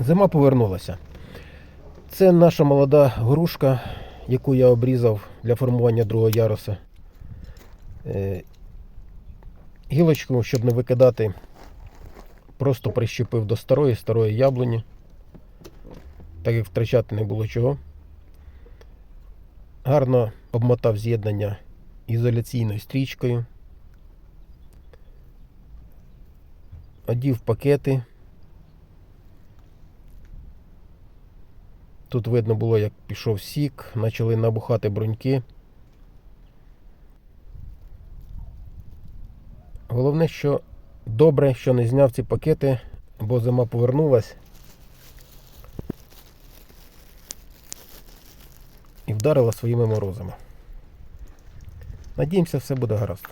Зима повернулася. Це наша молода грушка, яку я обрізав для формування другого яруса. Е, Гілочку, щоб не викидати, просто прищепив до старої, старої яблуні, так як втрачати не було чого. Гарно обмотав з'єднання ізоляційною стрічкою. Одів пакети. Тут видно було, як пішов сік, почали набухати бруньки. Головне, що добре, що не зняв ці пакети, бо зима повернулась. І вдарила своїми морозами. Надіємося, все буде гаразд.